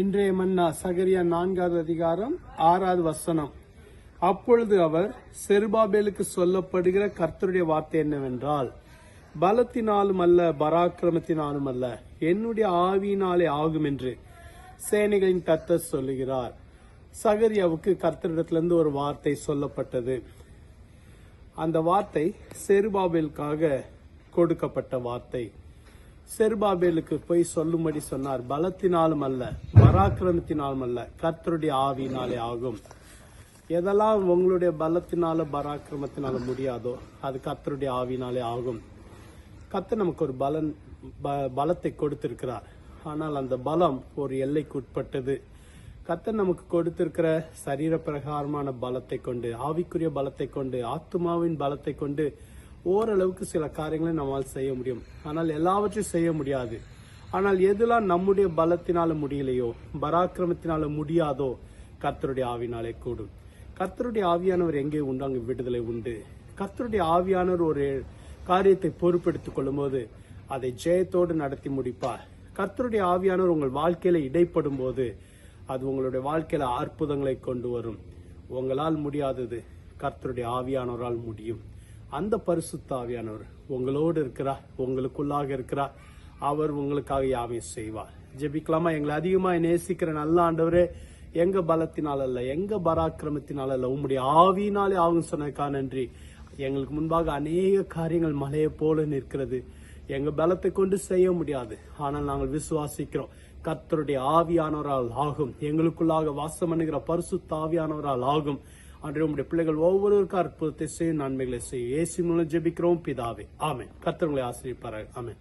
இன்றைய மன்னா சகரியா நான்காவது அதிகாரம் ஆறாவது வசனம். அப்பொழுது அவர் செருபாபேலுக்கு சொல்லப்படுகிற கர்த்தருடைய வார்த்தை என்னவென்றால் பலத்தினாலும் அல்ல பராக்கிரமத்தினாலும் அல்ல என்னுடைய ஆவியினாலே ஆகும் என்று சேனைகளின் கர்த்தர் சொல்லுகிறார். சகரியாவுக்கு கர்த்தரிடத்திலிருந்து ஒரு வார்த்தை சொல்லப்பட்டது. அந்த வார்த்தை செருபாபேலுக்காக கொடுக்கப்பட்ட வார்த்தை. செருபாபேலுக்கு போய் சொல்லும்படி சொன்னார். பலத்தினாலும் அல்ல பராக்கிரமத்தினாலும் அல்ல கர்த்தருடைய ஆவியினாலே ஆகும். எதெல்லாம் உங்களுடைய பலத்தினால பராக்கிரமத்தினால முடியாதோ அது கர்த்தருடைய ஆவினாலே ஆகும். கர்த்தர் நமக்கு ஒரு பலன் பலத்தை கொடுத்திருக்கிறார். ஆனால் அந்த பலம் ஒரு எல்லைக்கு உட்பட்டது. கர்த்தர் நமக்கு கொடுத்திருக்கிற சரீர பிரகாரமான பலத்தை கொண்டு ஆவிக்குரிய பலத்தை கொண்டு ஆத்துமாவின் பலத்தை கொண்டு ஓரளவுக்கு சில காரியங்களை நம்மால் செய்ய முடியும். ஆனால் எல்லாவற்றையும் செய்ய முடியாது. ஆனால் எதெல்லாம் நம்முடைய பலத்தினால முடியலையோ பராக்கிரமத்தினால முடியாதோ கர்த்தருடைய ஆவினாலே கூடும். கர்த்தருடைய ஆவியானவர் எங்கே உண்டு? அங்கு விடுதலை உண்டு. கர்த்தருடைய ஆவியானவர் ஒரு காரியத்தை பொறுப்பெடுத்துக் கொள்ளும்போது அதை ஜெயத்தோடு நடத்தி முடிப்பார். கர்த்தருடைய ஆவியானவர் உங்கள் வாழ்க்கையில இடைப்படும் போது அது உங்களுடைய வாழ்க்கையில அற்புதங்களை கொண்டு வரும். உங்களால் முடியாதது கர்த்தருடைய ஆவியானவரால் முடியும். அந்த பரிசுத்தாவியானவர் உங்களோடு இருக்கிறார் உங்களுக்குள்ளாக இருக்கிறார். அவர் உங்களுக்காக யாவையும் செய்வார்? ஜெபிக்கலாமா? எங்களை அதிகமாக நேசிக்கிற நல்ல ஆண்டவரே எங்க பலத்தினால் அல்ல எங்க பராக்கிரமத்தினால் அல்ல உங்களுடைய ஆவியினாலே ஆகும் சொன்னதுக்கா நன்றி. எங்களுக்கு முன்பாக அநேக காரியங்கள் மலையை போல நிற்கிறது. எங்க பலத்தை கொண்டு செய்ய முடியாது. ஆனால் நாங்கள் விசுவாசிக்கிறோம். கர்த்தருடைய ஆவியானவரால் ஆகும். எங்களுக்குள்ளாக வாசம் பண்ணுகிற பரிசு தாவியானவரால் ஆகும். அன்று உம்முடைய பிள்ளைகள் ஒவ்வொருவருக்கும் அற்புதத்தை செய்யும் நன்மைகளை செய்யும். ஏசி மூலம் ஜெபிக்கிறோம். பிதாவே ஆமே கத்தவங்களை ஆசிரியப்பார்கள் ஆமே